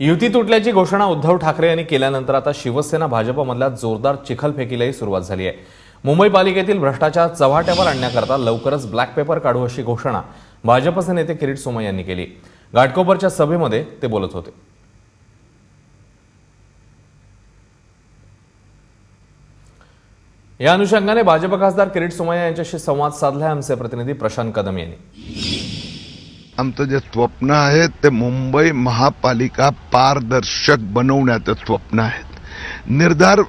युती तुटल्याची घोषणा उद्धव ठाकरे यांनी केल्यानंतर आता शिवसेना भाजपमधल्या जोरदार चिखलफेकीलाही सुरुवात झाली आहे. मुंबई पालिकेतील भ्रष्टाचार चव्हाट्यावर आणण्याकरता लवकरच ब्लॅक पेपर काढू अशी घोषणा भाजपचे नेते किरीट सोमय यांनी केली. घाटकोपरच्या सभेमध्ये ते बोलत होते. या अनुषंगाने भाजप खासदार किरीट सोमय्या यांच्याशी संवाद साधलाय आमचे प्रतिनिधी प्रशांत कदम यांनी. आमचं जे स्वप्न आहे ते मुंबई महापालिका पारदर्शक बनवण्याचं स्वप्न आहे. निर्धार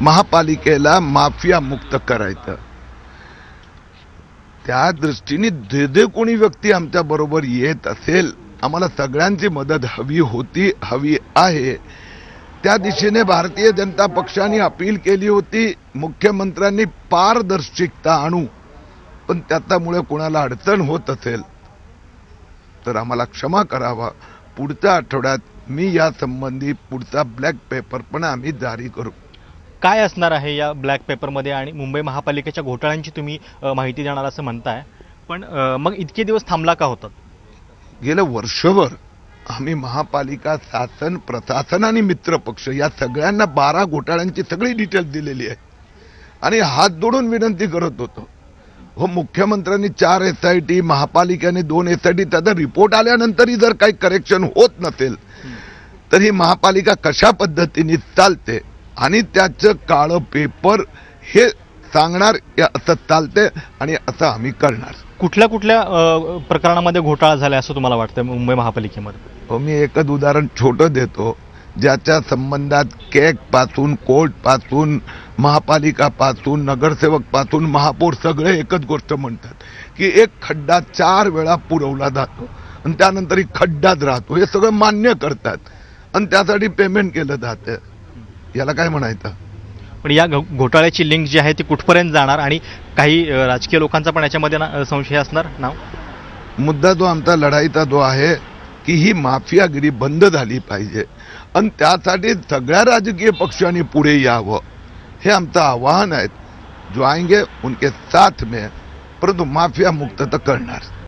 महापालिकेला माफिया मुक्त करायचं. त्या दृष्टीने जे जे कोणी व्यक्ती आमच्या बरोबर येत असेल आम्हाला सगळ्यांची मदत हवी होती हवी आहे. त्या दिशेने भारतीय जनता पक्षाने अपील केली होती मुख्यमंत्र्यांनी पारदर्शकता आणू. पण त्याच्यामुळे कोणाला अडचण होत असेल तर आम्हाला क्षमा करावा. पुढच्या आठवड्यात मी या संबंधी पुढचा ब्लॅक पेपर पण आम्ही जारी करू. काय असणार आहे या ब्लॅक पेपरमध्ये आणि मुंबई महापालिकेच्या घोटाळ्यांची तुम्ही माहिती देणार असं म्हणताय. पण मग इतके दिवस थांबला का होतात? गेलं वर्षभर आम्ही महापालिका शासन प्रशासन आणि मित्र पक्ष या सगळ्यांना बारा घोटाळ्यांची सगळी डिटेल दिलेली आहे. आणि हात जोडून विनंती करत होतो. हो मुख्यमंत्र्यांनी चार एस आय टी महापालिकेने दोन एस आय टी त्याचा रिपोर्ट आल्यानंतरही जर काही करेक्शन होत नसेल तर ही महापालिका कशा पद्धतीने चालते आणि त्याचं काळं पेपर हे सांगणार या असं चालते आणि असं आम्ही करणार. कुठल्या कुठल्या प्रकरणामध्ये घोटाळा झाला असं तुम्हाला वाटतं मुंबई महापालिकेमध्ये? हो मी एकच उदाहरण छोटं देतो. ज्याच्या संबंधात केकपासून कोर्टपासून महापालिका पासून नगरसेवकपासून महापौर सगळे एकच गोष्ट म्हणतात की एक खड्डा चार वेळा पुरवला जातो आणि त्यानंतर एक खड्डाच राहतो. हे सगळं मान्य करतात आणि त्यासाठी पेमेंट केलं जातं. याला काय म्हणायचं? पण या घोटाळ्याची लिंक जी आहे ती कुठपर्यंत जाणार आणि काही राजकीय लोकांचा पण याच्यामध्ये संशय असणार? नाव? मुद्दा जो आमचा लढाईचा जो आहे की ही माफियागिरी बंद झाली पाहिजे. आणि त्यासाठी सगळ्या राजकीय पक्षांनी पुढे यावं. हे आमचं आवाहन आहे. जो आएंगे उनके साथ में परंतु माफिया मुक्त तर करणार.